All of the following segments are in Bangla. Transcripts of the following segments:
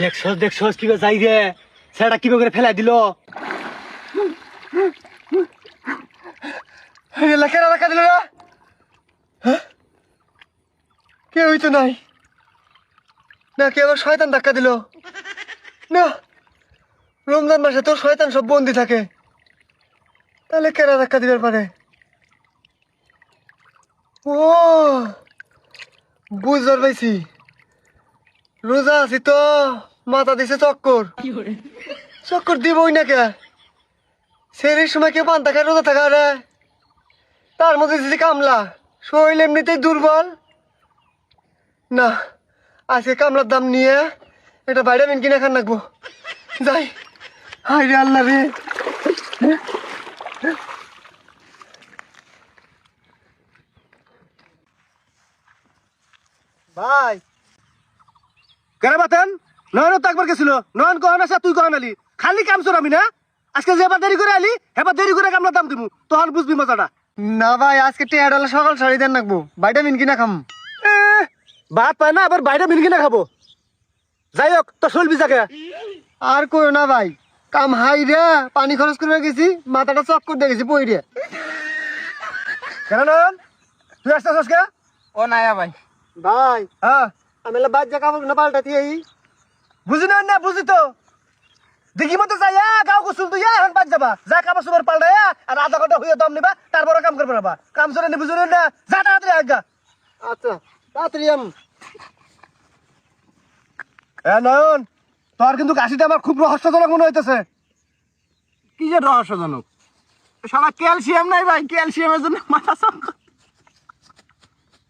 দেখছস দেখছস কি যাই রে? সেটা কি করে ফেলাই দিল? এলাকার এলাকা দিল না হ্যাঁ? কেউই তো নাই। না কে শয়তান ধাক্কা দিল। না, রমজান মাসে তোর শয়তান সব বন্দি থাকে। তাহলে কেনা ধাক্কা দিবার পারে? ও, বুঝবার পাইছি। রোজা আছি তো। মাথা দিছে চক্কর। চক্কর দিবই না কে? সেরের সময় কেউ পান থাকা রোজা থাকা রে। তার মধ্যে দিছি কামলা। শরীর এমনিতেই দুর্বল। না আজকে কামলার দাম নিয়ে এটা বাইরে মিন কিনে খান রাখব। যাই। হাই রে আল্লাহ রে। ভাই। কেন বাতেন নয়ন তো একবার গেছিল। নয়ন কখন আসা তুই কখন আলি খালি কাম চোর আমি না? আজকে যে এবার দেরি করে আলি এবার দেরি করে কামলা দাম দিমু। তখন বুঝবি মজাটা। না ভাই আজকে টেয়ার ডালা সকাল সাড়ে দেন রাখব। বাইরে মিন কিনা খাম। এ, ভাত পায় না আবার মিল কিনে খাব। যাই হোক তো চলবি যাকে আর কই না ভাই কাম হাই রে পানি খরচ করে গেছি মাথাটা চক দিয়ে গেছি পই রে। কেন নয়ন? তুই আসতেছ আজকে ও নায়া ভাই। ভাই হ্যাঁ। আমি বাদ যা কাপড় না পাল্টাতি এই বুঝি না না বুঝি তো দেখি মতো যাই গাও গোসল তুই এখন যাবা। যা কাপড় সুপার পাল্টাই আর আধা ঘণ্টা হইয়া দম নিবা তারপরে কাম করবে না কাম চলে নি বুঝুন না? যা তাড়াতাড়ি আগা আচ্ছা তাড়াতাড়ি আম। এ নয়ন তোর কিন্তু কাশিটা আমার খুব রহস্যজনক মনে হইতেছে। কি যে রহস্যজনক? সারা ক্যালসিয়াম নাই ভাই ক্যালসিয়ামের জন্য মাথা চক্কর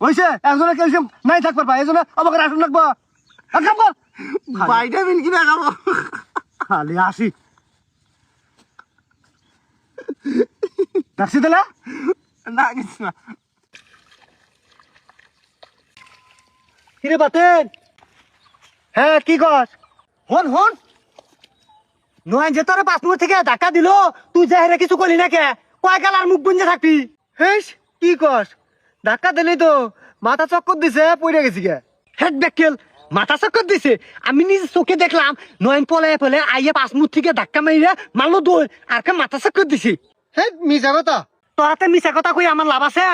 হইছে একজনের ক্যালসিয়াম নাই থাকবার পাই এজন্য আমাকে রাখুন রাখব। আর কাম কর ভাইটামিন কিনে খাব খালি আসি তাহলে? না কিছু না। কিরে বাতেন হ্যাঁ কি কর হন হন। নয় যে তোর পাঁচ থেকে ধাক্কা দিল তুই যে হেরে কিছু করলি না কে কয় গেল আর মুখ গুঞ্জে থাকবি? হেস কি কস? ধাক্কা দিলেই তো মাথা চক্কর দিছে পড়ে গেছি গে। হেড ব্যাকেল মাথা চক্কর দিছে। আমি নিজে চোখে দেখলাম নয়ন পলে পলে আইয়ে পাঁচ মুখ থেকে ধাক্কা মারিয়া মারলো দৌড় আর কে মাথা চক্কর দিছে। হে মিছা কথা। তোরাতে মিছা কথা কই আমার লাভ আছে।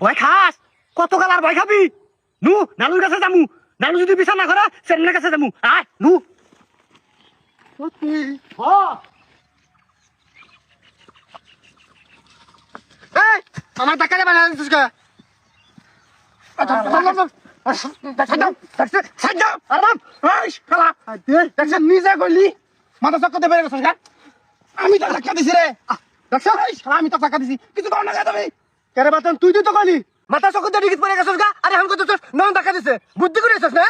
ভয় খাস। কত কাল আর ভয় খাবি? নু নানুর কাছে যামু। নানু যদি বিচার না করে সেমনের কাছে যামু। আয় নু। এই আমার ধাক্কা দিয়ে বানা দিছিস কে দেখছেন নিজে বেড়ে আমি তো আমি তো তুই তো কইলি মাথা দিয়ে ডিগিত পড়ে গেছস গা আরে নন ধাক্কা দিছে বুদ্ধি করে এসেছ না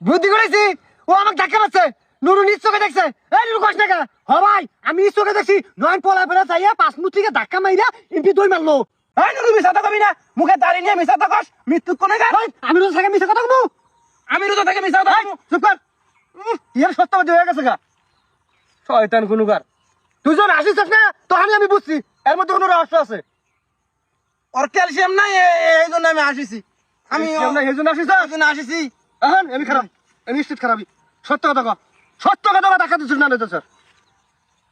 বুদ্ধি করেছি ও আমাকে ধাক্কা মারছে নুরু নিজ চোখে দেখছে এই নুরু কস না কে? হ ভাই আমি এই চোখে দেখছি নয়ন পলা পলা যাইয়া পাঁচ মুঠ থেকে ধাক্কা মাইরা এমপি দই মারলো এই নুরু মিছা তো কবি না। মুখে দাঁড়িয়ে নিয়ে মিছা তো কস। মৃত্যু কোনে গা আমি রোজ থেকে মিছে কথা আমি রোজা থেকে মিছা তো চুপ কর। উম, ইয়ার সত্যবাদী হয়ে গেছে গা। শয়তান কুনুকার তুই যখন আসিস না? তখনই আমি বুঝছি। এর মধ্যে কোনো রহস্য আছে। ওর ক্যালসিয়াম নাই এই জন্য আমি আসিছি। আমি আমরা হেজন আসিস এই জন্য আসিছি। এখন আমি খারাপ। আমি নিশ্চিত খারাপই। সত্য কথা কর সত্য কথা কর ধাক্কা দিচ্ছিস না নয়তো স্যার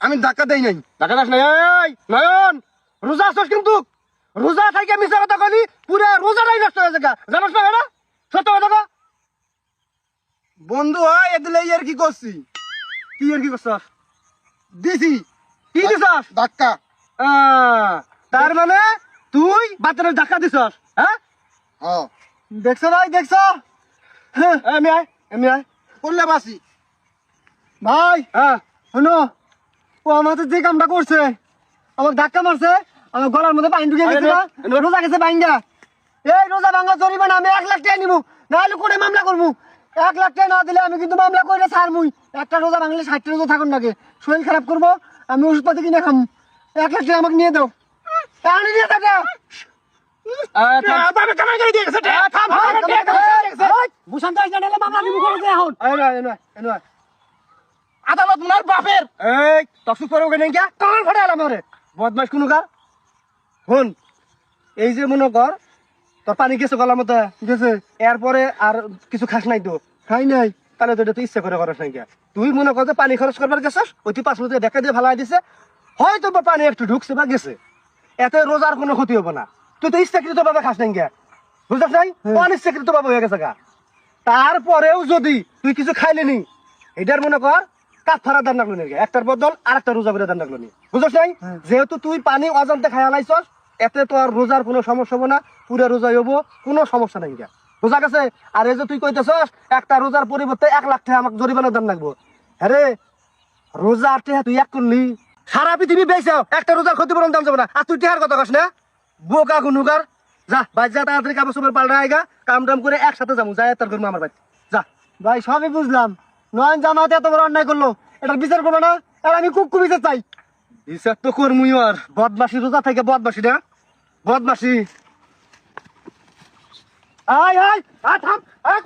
আমি ধাক্কা দেই নাই। ধাক্কা দাস না এই নয়ন! রোজা আসছিস কিন্তু? রোজা থাইকে মিছা কথা কলি পুরা রোজাটাই নষ্ট হয়ে যায় জানাস না এটা সত্য কথা বন্ধু হয় এদিলে ইয়ার কি করছি? কি আর কি করছস? দিছি। কি দিছস? ধাক্কা তার মানে তুই বাতের ধাক্কা দিছস হ্যাঁ? হ্যাঁ দেখছ ভাই দেখছ? হ্যাঁ, আমি আয় আমি আয়। করলে বাসি ভাই হ্যাঁ। শোনো ও আমাদের যে কামটা করছে আমার ধাক্কা মারছে আমার গলার মধ্যে পানি ঢুকে গেছে না রোজা গেছে বাইঙ্গা এই রোজা ভাঙ্গা জরিমানা আমি এক লাখ টাকা নিবো নাহলে করে মামলা করব? এক লাখ টাকা না দিলে আমি কিন্তু মামলা করে ছাড়মুই। একটা রোজা ভাঙলে ষাটটা রোজা থাকুন নাকি? শরীর খারাপ করব আমি ওষুধপাতি কিনে খাম। এক লাখ টাকা আমাকে নিয়ে দাও। তাহলে নিয়ে টাকা আহ, থাম। তবে কামাই করে দিয়ে গেছে রে। থাম, আমার থাম, টাকা থাম, কামাই করে দিয়ে গেছে। ওই, ভূষণ দাস না নাহলে মামলা দিব করে দে এখন? এই নয় এই নয় এই নয়। আদালত বাপের। তসু করে বদমাস কোনো কার শুন এই যে মনে কর তোর পানি গেছে গলার ঠিক আছে? এরপরে আর কিছু খাস নাই তো? খাই নাই। তাহলে তো এটা তুই ইচ্ছা করে করিস নাই তুই মনে কর যে পানি খরচ করবার গেছিস ওই তুই পাঁচ মিনিট দেখা দিয়ে ভালাই দিছে হয়তো বা পানি একটু ঢুকছে বা গেছে। এতে রোজার কোনো ক্ষতি হবে না। তুই তো ইচ্ছাকৃত ভাবে খাস নাই বুঝতে নাই? অনিচ্ছাকৃত ভাবে হয়ে গেছে গা। তারপরেও যদি তুই কিছু খাইলি নি এটার মনে কর দান লাগল নাকি একটার বদল আর একটা রোজা করে দান লাগল নি। বুঝছ নাই? যেহেতু তুই পানি অজান্তে খাই আলাইছস এতে তো আর রোজার কোনো সমস্যা হবে না পুরা রোজাই হব কোনো সমস্যা নাই বুঝা গেছে? আর এই যে তুই কইতেছস একটা রোজার পরিবর্তে এক লাখ টাকা আমাকে জরিমানা দান লাগবো। হ্যাঁ রোজা আর টেহা তুই এক করলি? সারা পৃথিবী বেচাও একটা রোজার ক্ষতিপূরণ দাম যাবে না। আর তুই টেহার কথা কস না? বোকা গুনুগার। যা বাজ যা তাড়াতাড়ি কাপড় চোপড় পাল্টা আইগা কাম টাম করে একসাথে যাব। যাই তার করব আমার বাড়ি যা। ভাই সবই বুঝলাম। নয়ন জামাতে এত বড় অন্যায় করল এটা বিচার করব না আর আমি খুব বিচার চাই। বিচার তো করমুই আর। বদমাসি রোজা থেকে বদমাসি না? বদমাসি আয় আয় আয় থাম আয়